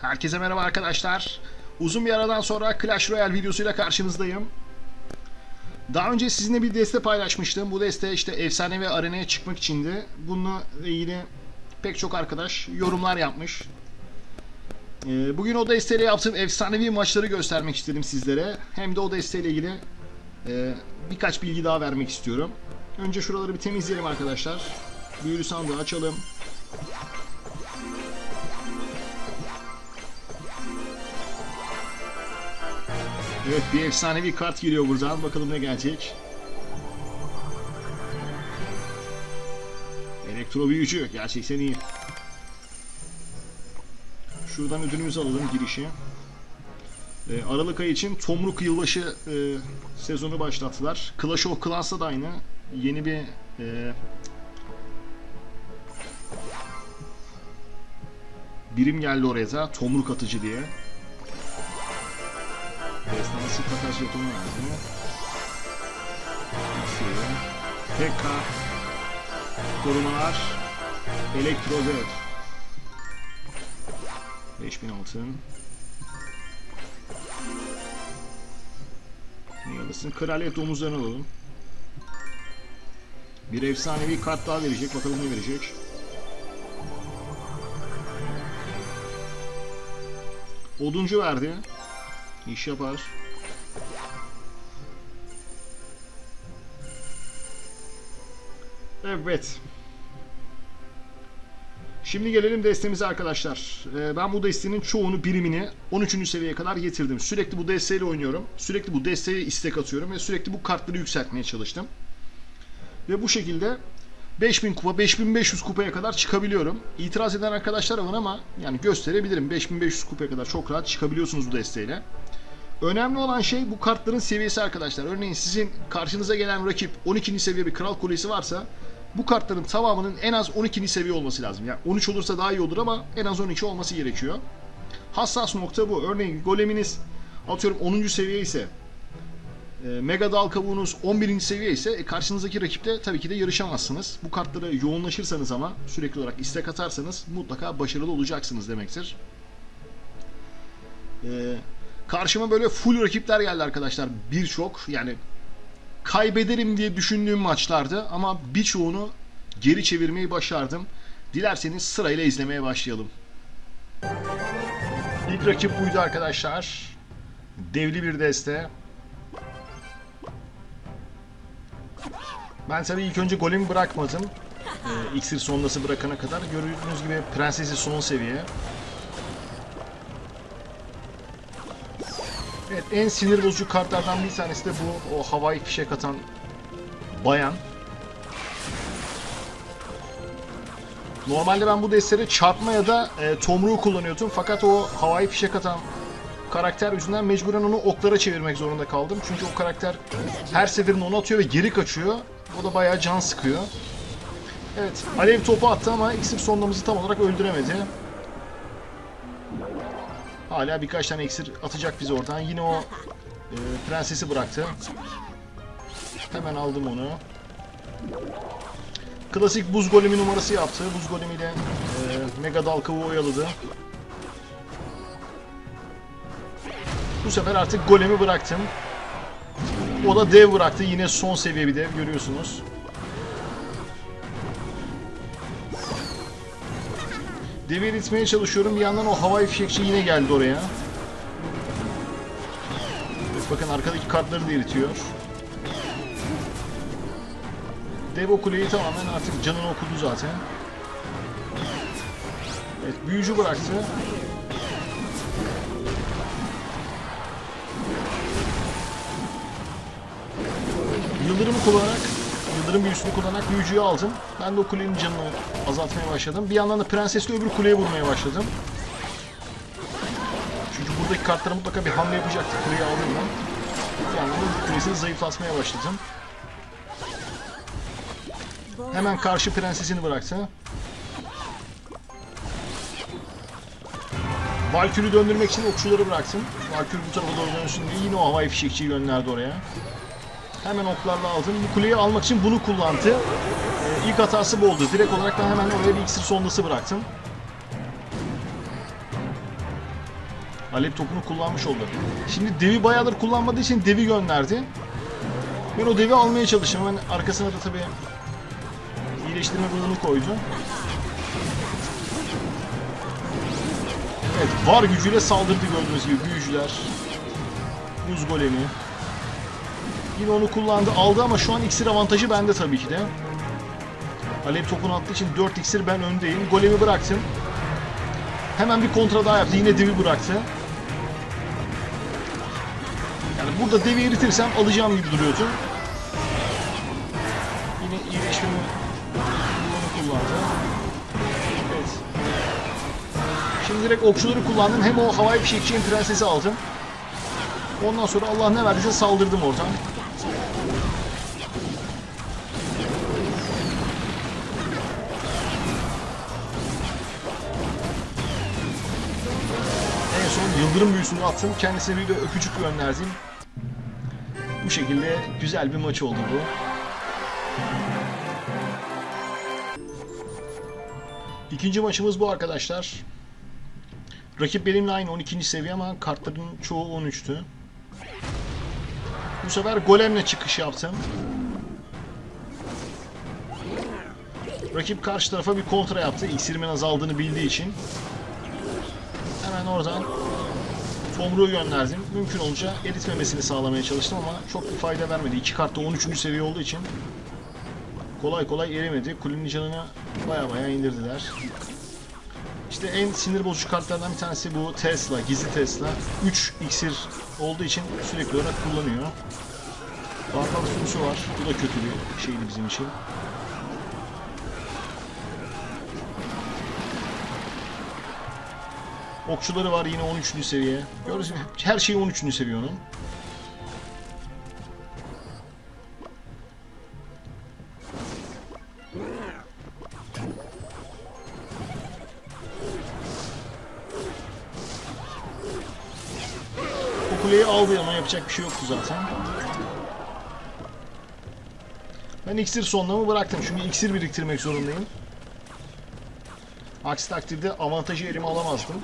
Herkese merhaba arkadaşlar. Uzun bir aradan sonra Clash Royale videosuyla karşınızdayım. Daha önce sizinle bir deste paylaşmıştım. Bu deste işte efsanevi arenaya çıkmak içindi. Bununla ilgili pek çok arkadaş yorumlar yapmış. Ee, Bugün o desteyle yaptığım efsanevi maçları göstermek istedim sizlere. Hem de o desteyle ilgili e, birkaç bilgi daha vermek istiyorum. Önce şuraları bir temizleyelim arkadaşlar. Büyülü sandığı açalım. Evet bir efsanevi kart geliyor buradan. Bakalım ne gelecek. Elektro büyücü. Gerçekten iyi. Şuradan ödülümüzü alalım girişi. Ee, Aralık ayı için Tomruk Yılbaşı e, sezonu başlattılar. Clash of Clans'ta da aynı. Yeni bir e, birim geldi oraya da. Tomruk atıcı diye. Destansı takas yatımı verdi. Aksiye. PK. Korumalar. Elektro Dev. 5000 altın. Ne alırsın? Kraliyet domuzlarını alalım. Bir efsanevi kart daha verecek. Bakalım ne verecek. Oduncu verdi. İş yapar. Evet. Şimdi gelelim destemize arkadaşlar. Ee, ben bu destenin çoğunu birimini 13. seviyeye kadar getirdim. Sürekli bu desteyle oynuyorum. Sürekli bu desteye istek atıyorum ve sürekli bu kartları yükseltmeye çalıştım. Ve bu şekilde 5000 kupa, 5500 kupaya kadar çıkabiliyorum. İtiraz eden arkadaşlar var ama yani gösterebilirim. 5500 kupaya kadar çok rahat çıkabiliyorsunuz bu desteğiyle. Önemli olan şey bu kartların seviyesi arkadaşlar. Örneğin sizin karşınıza gelen rakip 12. seviye bir kral kulesi varsa bu kartların tamamının en az 12. seviye olması lazım. Yani 13 olursa daha iyi olur ama en az 12 olması gerekiyor. Hassas nokta bu. Örneğin goleminiz atıyorum 10. seviye ise e, Mega Dal kabuğunuz 11. seviye ise e, karşınızdaki rakiple tabii ki de yarışamazsınız. Bu kartlara yoğunlaşırsanız ama sürekli olarak istek atarsanız mutlaka başarılı olacaksınız demektir. Ee, karşıma böyle full rakipler geldi arkadaşlar. Birçok yani kaybederim diye düşündüğüm maçlardı ama birçoğunu geri çevirmeyi başardım. Dilerseniz sırayla izlemeye başlayalım. İlk rakip buydu arkadaşlar. Devli bir deste. Ben tabii ilk önce golemi bırakmadım. Ee, iksir sondası bırakana kadar. Gördüğünüz gibi prensesi son seviye. Evet en sinir bozucu kartlardan bir tanesi de bu o havai fişek atan bayan. Normalde ben bu destede çarpma ya da e, tomruğu kullanıyordum fakat o havai fişek atan karakter yüzünden mecburen onu oklara çevirmek zorunda kaldım. Çünkü o karakter her seferinde onu atıyor ve geri kaçıyor. O da bayağı can sıkıyor. Evet, alev topu attı ama iksir sondamızı tam olarak öldüremedi. Hala birkaç tane iksir atacak bize oradan. Yine o e, prensesi bıraktı. Hemen aldım onu. Klasik buz golemi numarası yaptı. Buz golemiyle e, mega dal kavuğu oyaladı. Bu sefer artık golemi bıraktım. O da dev bıraktı. Yine son seviye bir dev görüyorsunuz. Devi eritmeye çalışıyorum. Bir yandan o havai fişekçi yine geldi oraya. Bakın arkadaki kartları da eritiyor. Dev o kuleyi tamamen artık canını okudu zaten. Evet büyücü bıraktı. Yıldırımı kullanarak, yıldırım büyüsünü kullanarak büyücüyü aldım. Ben de o kulenin canını azaltmaya başladım. Bir yandan da prensesle öbür kuleye vurmaya başladım. Çünkü buradaki kartlara mutlaka bir hamle yapacaktı. Kuleyi aldım ben. Bir yandan da kulesini zayıflatmaya başladım. Hemen karşı prensesini bıraktı. Valkür'ü döndürmek için okçuları bıraktım. Valkür bu tarafa doğru dönsün diye yine o havai fişekçiyi gönderdi oraya. Hemen oklarla aldım. Bu kuleyi almak için bunu kullandı. Ee, ilk hatası bu oldu. Direkt olarak da hemen oraya bir iksir sondası bıraktım. Alev topunu kullanmış oldu. Şimdi devi bayağıdır kullanmadığı için devi gönderdi. Ben o devi almaya çalıştım. Hemen arkasına da tabii iyileştirme bölümünü koydu. Evet, var gücüyle saldırdı gördüğünüz gibi büyücüler. Buz golemi. Yine onu kullandı, aldı ama şu an iksir avantajı bende tabii ki de. Alev topunu attığı için 4 iksir ben öndeyim. Golemi bıraktım. Hemen bir kontra daha yaptı. Yine devi bıraktı. Yani burada devi eritirsem alacağım gibi duruyordu. Yine iyileşmemi kullandı. Evet. Şimdi direkt okçuları kullandım. Hem o havai fişekçi hem prensesi aldım. Ondan sonra Allah ne verdiyse saldırdım oradan. Yıldırım büyüsünü attım. Kendisine bir de öpücük gönderdim. Bu şekilde güzel bir maç oldu bu. İkinci maçımız bu arkadaşlar. Rakip benimle aynı 12. seviye ama kartların çoğu 13'tü. Bu sefer golemle çıkış yaptım. Rakip karşı tarafa bir kontra yaptı. İksirimin azaldığını bildiği için. Hemen oradan Tomruğu gönderdim. Mümkün olunca eritmemesini sağlamaya çalıştım ama çok bir fayda vermedi. İki kart da 13. seviye olduğu için kolay kolay erimedi. Kulenin canını baya baya indirdiler. İşte en sinir bozucu kartlardan bir tanesi bu Tesla, gizli Tesla. 3 iksir olduğu için sürekli olarak kullanıyor. Barbar sürüsü var. Bu da kötü bir şeydi bizim için. Okçuları var yine 13. seviye. Gördüğünüz gibi her şey 13. seviye onun. O kuleyi aldı ama yapacak bir şey yoktu zaten. Ben iksir sonlamı bıraktım çünkü iksir biriktirmek zorundayım. Aksi takdirde avantajı elime alamazdım.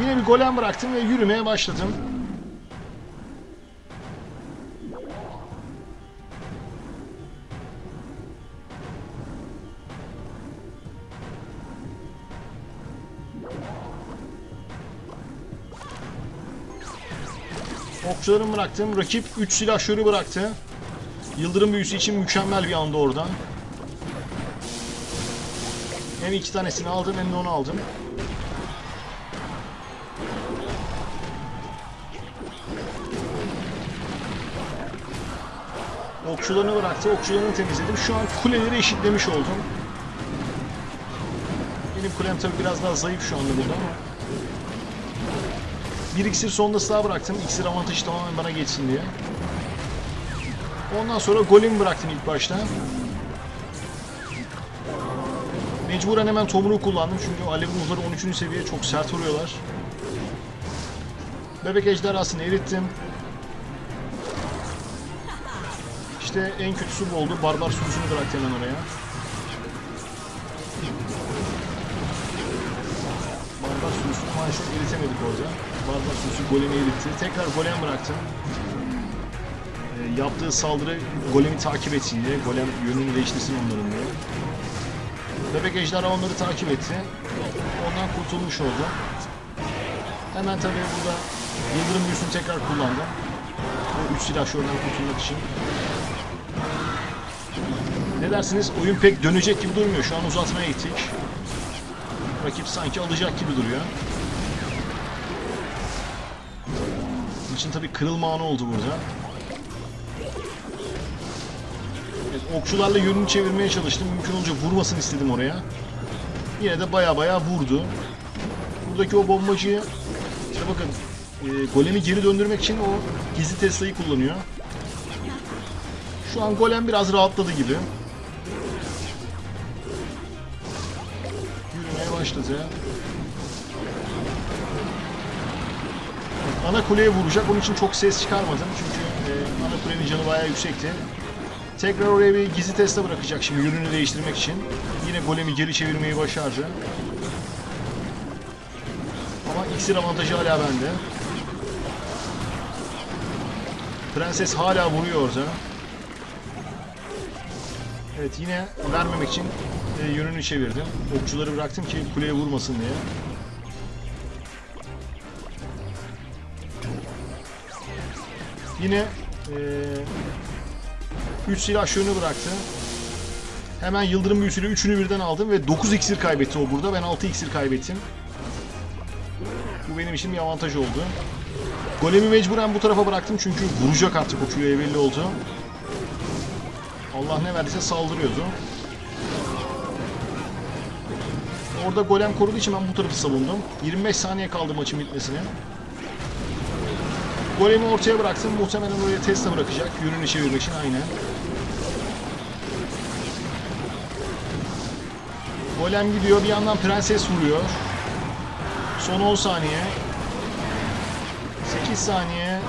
Yine bir golem bıraktım ve yürümeye başladım. Okçularımı bıraktım. Rakip 3 silahşörü bıraktı. Yıldırım büyüsü için mükemmel bir anda orada. Hem iki tanesini aldım hem de onu aldım. Okçularını bıraktı. Okçularını temizledim. Şu an kuleleri eşitlemiş oldum. Benim kulem tabi biraz daha zayıf şu anda burada ama. Bir iksir sonda daha bıraktım. İksir avantajı tamamen bana geçsin diye. Ondan sonra golemi bıraktım ilk başta. Mecburen hemen tomruğu kullandım çünkü alev ruhları 13. seviye çok sert vuruyorlar. Bebek ejderhasını erittim. İşte en kötüsü bu oldu. Barbar sürüsünü bıraktı hemen oraya. Barbar sürüsünü maalesef eritemedik orada. Barbar sürüsü golemi eritti. Tekrar golem bıraktım. E, yaptığı saldırı golemi takip etsin diye. Golem yönünü değiştirsin onların diye. Bebek ejderha onları takip etti. Ondan kurtulmuş oldu. Hemen tabii burada yıldırım büyüsünü tekrar kullandı. Bu üç silah şuradan kurtulmak için. Ne dersiniz? Oyun pek dönecek gibi durmuyor. Şu an uzatmaya gittik. Rakip sanki alacak gibi duruyor. İçin tabii kırılma anı oldu burada. Evet, okçularla yönünü çevirmeye çalıştım. Mümkün olunca vurmasını istedim oraya. Yine de baya baya vurdu. Buradaki o bombacıyı işte bakın e, golemi geri döndürmek için o gizli Tesla'yı kullanıyor. Şu an golem biraz rahatladı gibi. Yürümeye başladı. Ana kuleye vuracak. Onun için çok ses çıkarmadım. Çünkü e, ana kulenin canı bayağı yüksekti. Tekrar oraya bir gizli Tesla bırakacak şimdi yönünü değiştirmek için. Yine golemi geri çevirmeyi başardı. Ama iksir avantajı hala bende. Prenses hala vuruyor orada. Evet yine vermemek için e, yönünü çevirdim. Okçuları bıraktım ki kuleye vurmasın diye. Yine 3 silah şönü bıraktı. Hemen yıldırım büyüsüyle üçünü birden aldım ve 9 iksir kaybetti o burada. Ben 6 iksir kaybettim. Bu benim için bir avantaj oldu. Golemi mecburen bu tarafa bıraktım çünkü vuracak artık o kiloya belli oldu. Allah ne verdiyse saldırıyordu. Orada golem koruduğu için ben bu tarafı savundum. 25 saniye kaldı maçın bitmesine. Golemi ortaya bıraktım. Muhtemelen oraya Tesla bırakacak. Yönünü çevirmek için aynen. Golem gidiyor. Bir yandan prenses vuruyor. Son 10 saniye. 8 saniye.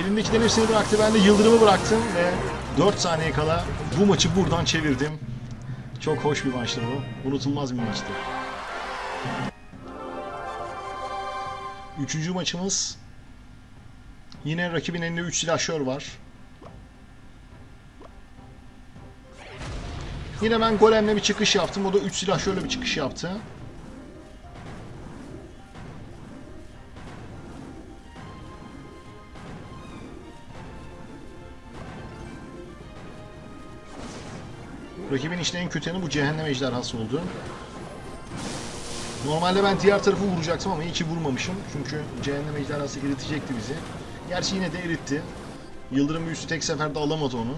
Elindekilerin hepsini bıraktı. Ben de yıldırımı bıraktım ve 4 saniye kala bu maçı buradan çevirdim. Çok hoş bir maçtı bu. Unutulmaz bir maçtı. Üçüncü maçımız Yine rakibin elinde 3 silahşör var. Yine ben golemle bir çıkış yaptım. O da 3 silahşörle bir çıkış yaptı. Rakibin işte en kötü bu cehennem ejderhası oldu. Normalde ben diğer tarafı vuracaktım ama iyi ki vurmamışım. Çünkü cehennem ejderhası eritecekti bizi. Gerçi yine de eritti. Yıldırım büyüsü tek seferde alamadı onu.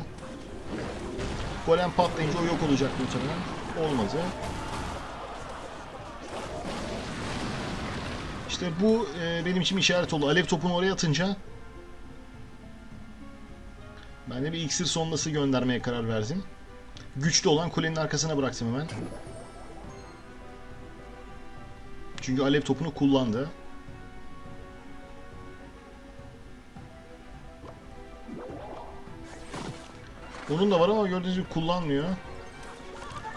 Golem patlayınca o yok olacak muhtemelen. Olmadı. İşte bu e, benim için işaret oldu. Alev topunu oraya atınca ben de bir iksir sondası göndermeye karar verdim. Güçlü olan kulenin arkasına bıraktım hemen. Çünkü alev topunu kullandı. Onun da var ama gördüğünüz gibi kullanmıyor.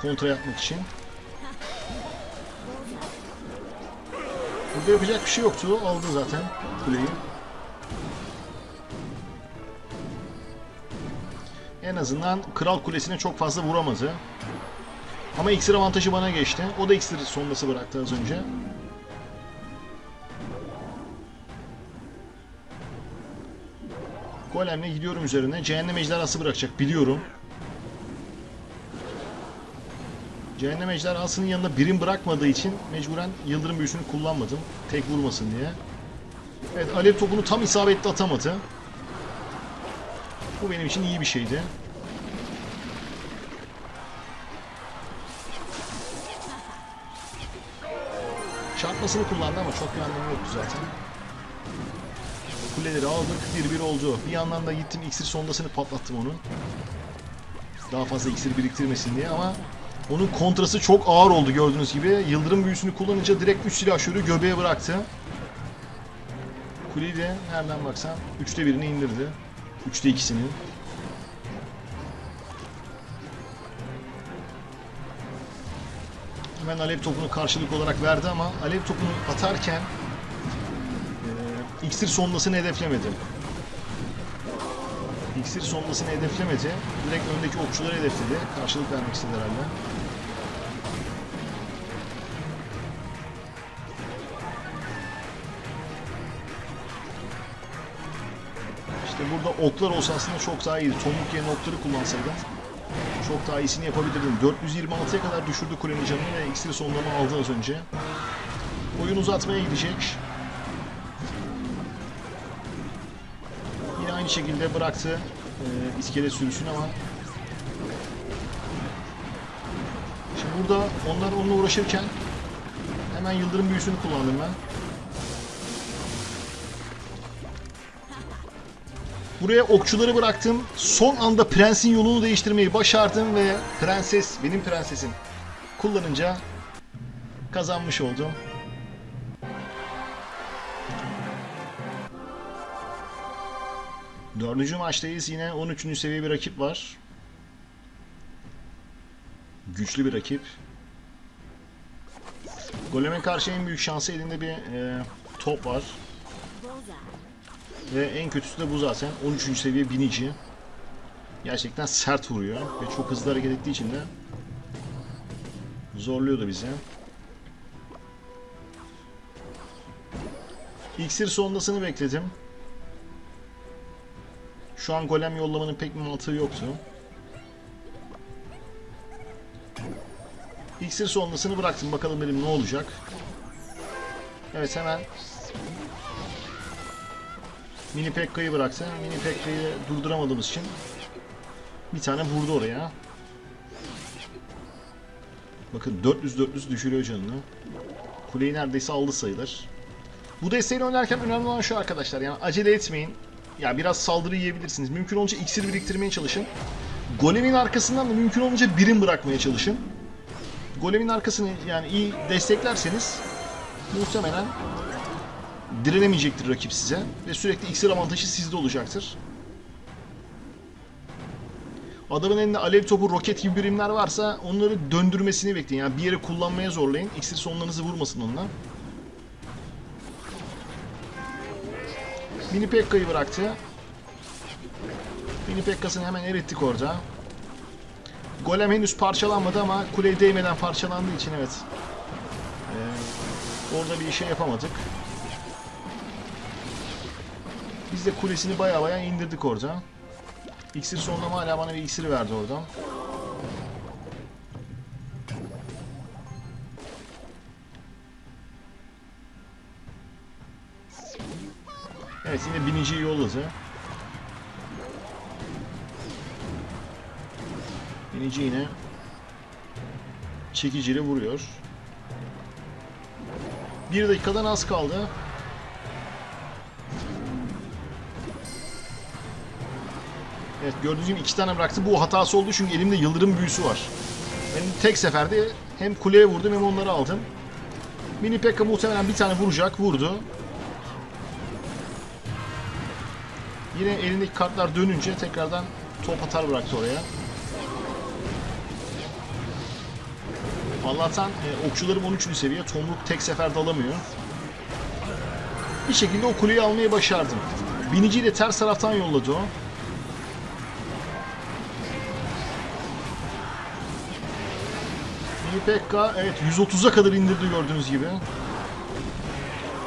Kontra yapmak için. Burada yapacak bir şey yoktu. Aldı zaten kuleyi. En azından Kral Kulesi'ne çok fazla vuramadı. Ama iksir avantajı bana geçti. O da iksir sondası bıraktı az önce. Golemle gidiyorum üzerine. Cehennem ejderhası bırakacak biliyorum. Cehennem ejderhasının yanında birim bırakmadığı için mecburen yıldırım büyüsünü kullanmadım. Tek vurmasın diye. Evet alev topunu tam isabetli atamadı. Bu benim için iyi bir şeydi. Çarpmasını kullandı ama çok bir anlamı yoktu zaten. Kuleleri aldık. 1-1 oldu. Bir yandan da gittim iksir sondasını patlattım onun. Daha fazla iksir biriktirmesin diye ama onun kontrası çok ağır oldu gördüğünüz gibi. Yıldırım büyüsünü kullanınca direkt 3 silahşörü göbeğe bıraktı. Kuleyi de nereden baksan 3'te 1'ini indirdi. 3'te 2'sini. Hemen alev topunu karşılık olarak verdi ama alev topunu atarken e, iksir sondasını hedeflemedi. İksir sondasını hedeflemedi. Direkt öndeki okçuları hedefledi. Karşılık vermek istedi herhalde. Burada oklar olsa aslında çok daha iyiydi. Tomruk yerine okları kullansaydım çok daha iyisini yapabilirdim. 426'ya kadar düşürdü kulenin canını ve iksir sonlarını aldı az önce. Oyun uzatmaya gidecek. Yine aynı şekilde bıraktı e, iskelet sürüsünü ama Şimdi burada onlar onunla uğraşırken hemen yıldırım büyüsünü kullandım ben. Buraya okçuları bıraktım. Son anda prensin yolunu değiştirmeyi başardım ve prenses, benim prensesim kullanınca kazanmış oldum. Dördüncü maçtayız. Yine 13. seviye bir rakip var. Güçlü bir rakip. Golem'e karşı en büyük şansı elinde bir e, top var. Ve en kötüsü de bu zaten. 13. seviye binici. Gerçekten sert vuruyor. Ve çok hızlı hareket ettiği için de zorluyordu bizi. İksir sondasını bekledim. Şu an golem yollamanın pek bir mantığı yoktu. İksir sondasını bıraktım. Bakalım benim ne olacak. Evet hemen Mini Pekka'yı bıraktı. Mini Pekka'yı durduramadığımız için bir tane vurdu oraya. Bakın 400-400 düşürüyor canını. Kuleyi neredeyse aldı sayılır. Bu desteğiyle oynarken önemli olan şu arkadaşlar. Yani acele etmeyin. Ya biraz saldırı yiyebilirsiniz. Mümkün olunca iksir biriktirmeye çalışın. Golemin arkasından da mümkün olunca birim bırakmaya çalışın. Golemin arkasını yani iyi desteklerseniz muhtemelen direnemeyecektir rakip size ve sürekli iksir avantajı sizde olacaktır. Adamın elinde alev topu, roket gibi birimler varsa onları döndürmesini bekleyin. Yani bir yere kullanmaya zorlayın. İksir sonlarınızı vurmasın onunla. Mini Pekka'yı bıraktı. Mini Pekka'sını hemen erittik orada. Golem henüz parçalanmadı ama kuleye değmeden parçalandığı için evet. Ee, orada bir şey yapamadık. Biz de kulesini baya baya indirdik orada. İksir sonlama hala bana bir iksir verdi oradan. Evet yine biniciyi yolladı. Binici yine çekiciyle vuruyor. Bir dakikadan az kaldı. Evet gördüğünüz gibi iki tane bıraktı. Bu hatası oldu çünkü elimde yıldırım büyüsü var. Ben tek seferde hem kuleye vurdum hem onları aldım. Mini Pekka muhtemelen bir tane vuracak. Vurdu. Yine elindeki kartlar dönünce tekrardan top atar bıraktı oraya. Allah'tan e, okçularım 13. seviye. Tomruk tek seferde alamıyor. Bir şekilde o kuleyi almayı başardım. Biniciyi de ters taraftan yolladı o. Pekka evet 130'a kadar indirdi gördüğünüz gibi.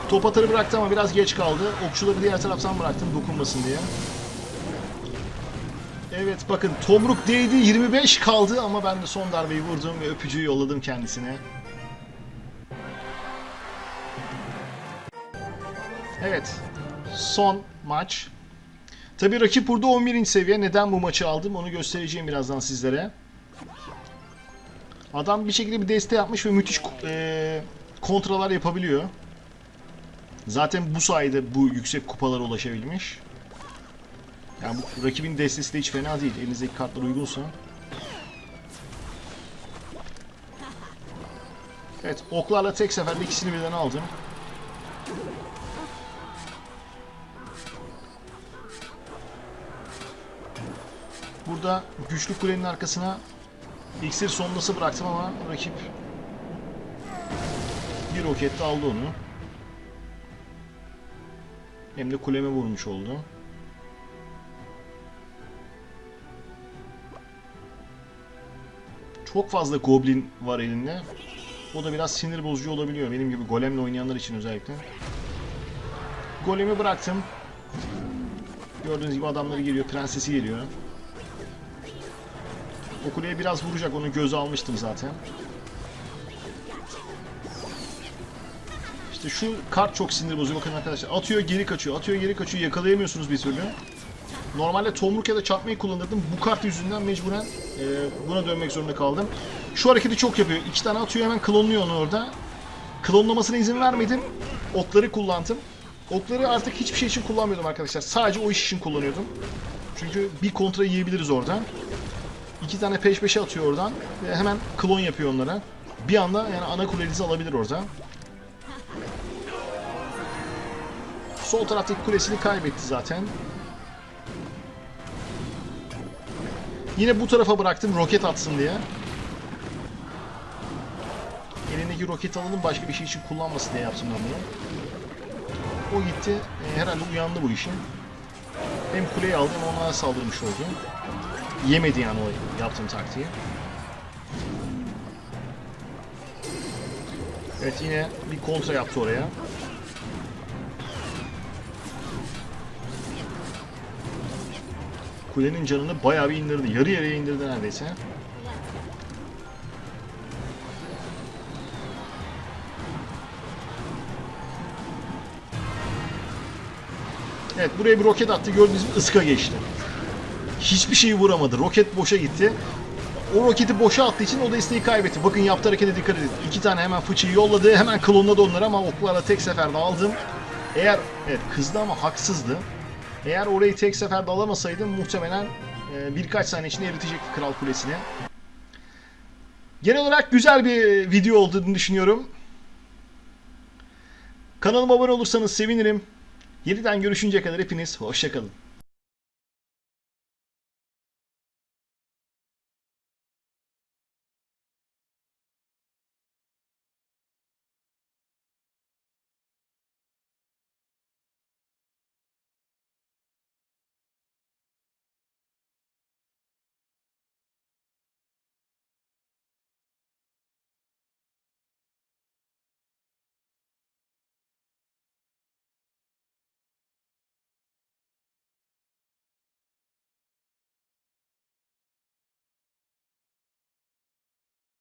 Top atarı bıraktı ama biraz geç kaldı. Okçuları diğer taraftan bıraktım dokunmasın diye. Evet bakın tomruk değdi 25 kaldı ama ben de son darbeyi vurdum ve öpücüğü yolladım kendisine. Evet son maç. Tabi rakip burada 11. seviye. Neden bu maçı aldım onu göstereceğim birazdan sizlere. Adam bir şekilde bir deste yapmış ve müthiş e, kontralar yapabiliyor. Zaten bu sayede bu yüksek kupalara ulaşabilmiş. Yani bu rakibin destesi de hiç fena değil. Elinizdeki kartlar uygunsa. Evet, oklarla tek seferde ikisini birden aldım. Burada güçlü kulenin arkasına İksir sondası bıraktım ama rakip bir roketle aldı onu. Hem de kuleme vurmuş oldu. Çok fazla goblin var elinde. O da biraz sinir bozucu olabiliyor. Benim gibi golemle oynayanlar için özellikle. Golemi bıraktım. Gördüğünüz gibi adamları geliyor. Prensesi geliyor. O biraz vuracak. Onu göze almıştım zaten. İşte şu kart çok sinir bozuyor. Bakın arkadaşlar. Atıyor geri kaçıyor. Atıyor geri kaçıyor. Yakalayamıyorsunuz bir türlü. Normalde tomruk ya da çarpmayı kullanırdım. Bu kart yüzünden mecburen e, buna dönmek zorunda kaldım. Şu hareketi çok yapıyor. İki tane atıyor hemen klonluyor onu orada. Klonlamasına izin vermedim. Okları kullandım. Okları artık hiçbir şey için kullanmıyordum arkadaşlar. Sadece o iş için kullanıyordum. Çünkü bir kontra yiyebiliriz oradan. İki tane peş peşe atıyor oradan ve hemen klon yapıyor onlara. Bir anda yani ana kulenizi alabilir orada. Sol taraftaki kulesini kaybetti zaten. Yine bu tarafa bıraktım roket atsın diye. Elinde elindeki roket alalım başka bir şey için kullanmasın diye yaptım ben bunu. O gitti. E, herhalde uyandı bu işin. Hem kuleyi aldı hem onlara saldırmış oldu. Yemedi yani o yaptığım taktiği. Evet yine bir kontra yaptı oraya. Kulenin canını bayağı bir indirdi. Yarı yarıya indirdi neredeyse. Evet buraya bir roket attı. Gördüğünüz gibi ıska geçti. Hiçbir şeyi vuramadı. Roket boşa gitti. O roketi boşa attığı için o desteği kaybetti. Bakın yaptığı harekete dikkat edin. İki tane hemen fıçıyı yolladı. Hemen klonladı onları ama oklarla tek seferde aldım. Eğer evet kızdı ama haksızdı. Eğer orayı tek seferde alamasaydım muhtemelen e, birkaç saniye içinde eritecekti Kral Kulesi'ni. Genel olarak güzel bir video olduğunu düşünüyorum. Kanalıma abone olursanız sevinirim. Yeniden görüşünceye kadar hepiniz hoşçakalın.